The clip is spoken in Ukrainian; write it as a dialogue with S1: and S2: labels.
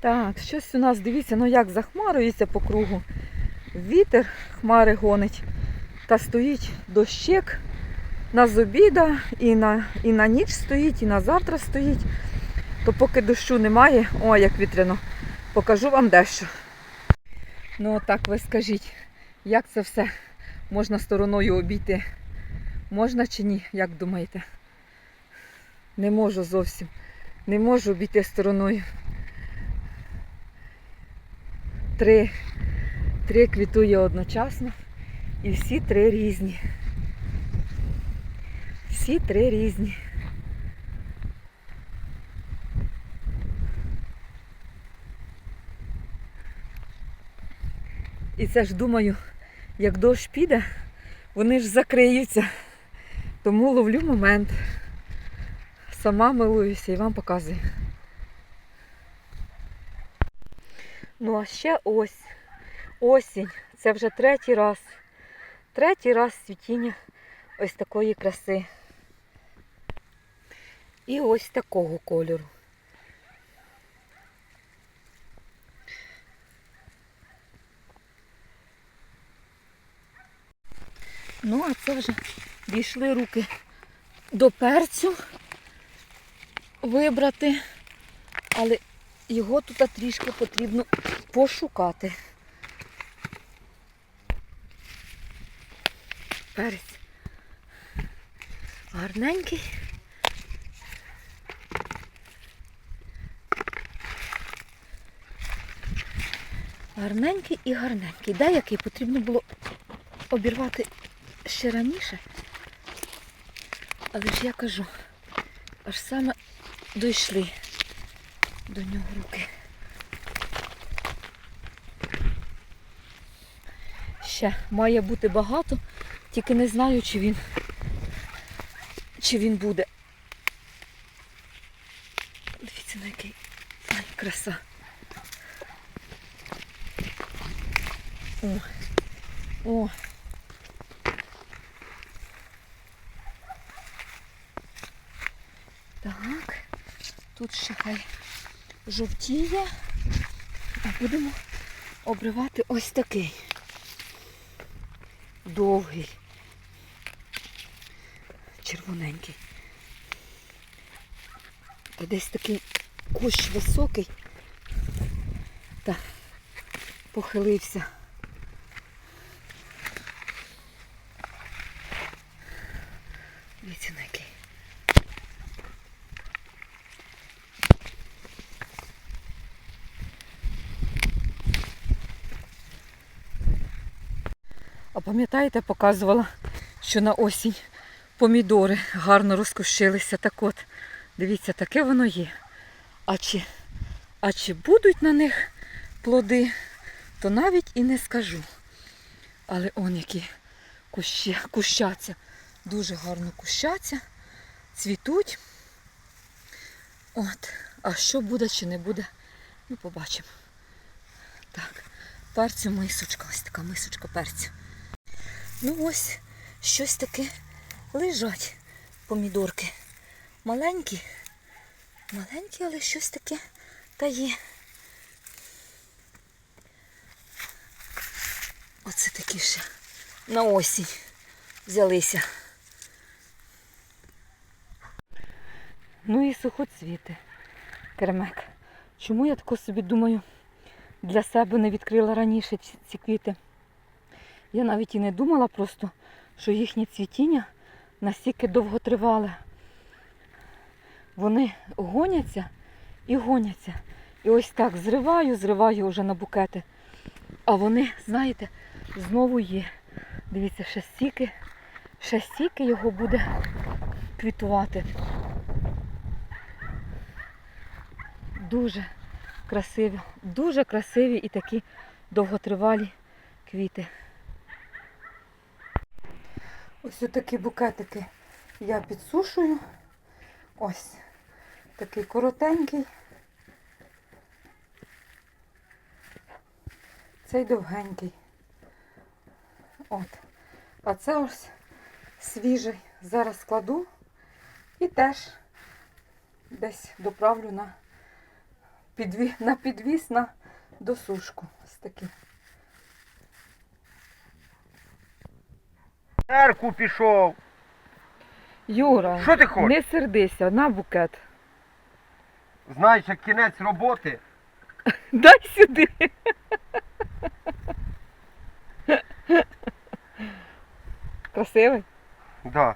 S1: Так, щось у нас, дивіться, ну як захмарюється по кругу. Вітер хмари гонить. Та стоїть дощик на з обіда, і на, і на ніч стоїть, і на завтра стоїть. То поки дощу немає, о, як вітряно, покажу вам дещо. Ну, так ви скажіть, як це все можна стороною обійти? Можна чи ні, як думаєте? Не можу зовсім. Не можу обійти стороною. Три, три квітує одночасно і всі три різні. Всі три різні. І це ж думаю, як дощ піде, вони ж закриються. Тому ловлю момент. Сама милуюся і вам показую. Ну а ще ось. Осінь. Це вже третій раз. Третій раз цвітіння ось такої краси. І ось такого кольору. Ну, а це вже дійшли руки до перцю вибрати, але його тут трішки потрібно пошукати. Перець гарненький. Гарненький і гарненький. Деякий потрібно було обірвати ще раніше. Але ж я кажу, аж саме дійшли до нього руки. Ще має бути багато, тільки не знаю, чи він, чи він буде. Дивіться, на який Ай, краса. О, о. Так, тут ще хай жовтіє. А будемо обривати ось такий. Довгий. Червоненький. Та десь такий кущ високий. Та похилився. Дивіться на який. А пам'ятаєте, показувала, що на осінь помідори гарно розкущилися. Так от, дивіться, таке воно є. А чи, а чи будуть на них плоди, то навіть і не скажу. Але он які кущі, кущаться. Дуже гарно кущаться, цвітуть. От. А що буде чи не буде, ну побачимо. Так, перцю мисочка, ось така мисочка перцю. Ну ось щось таке лежать помідорки. Маленькі, маленькі, але щось таке та є. Оце такі ще на осінь взялися. Ну і сухоцвіти. Кермек. Чому я тако собі думаю, для себе не відкрила раніше ці, квіти? Я навіть і не думала просто, що їхнє цвітіння настільки довго тривале. Вони гоняться і гоняться. І ось так зриваю, зриваю вже на букети. А вони, знаєте, знову є. Дивіться, ще стільки, ще стільки його буде квітувати. Дуже красиві, дуже красиві і такі довготривалі квіти. Ось такі букетики я підсушую. Ось такий коротенький. Цей довгенький. От. А це ось свіжий. Зараз складу і теж десь доправлю на підві... на підвіс на досушку. Ось такий.
S2: Церкву пішов.
S1: Юра,
S2: Що ти хочеш?
S1: не сердися, на букет.
S2: Знаєш, як кінець роботи.
S1: Дай сюди. Красивий?
S2: Да.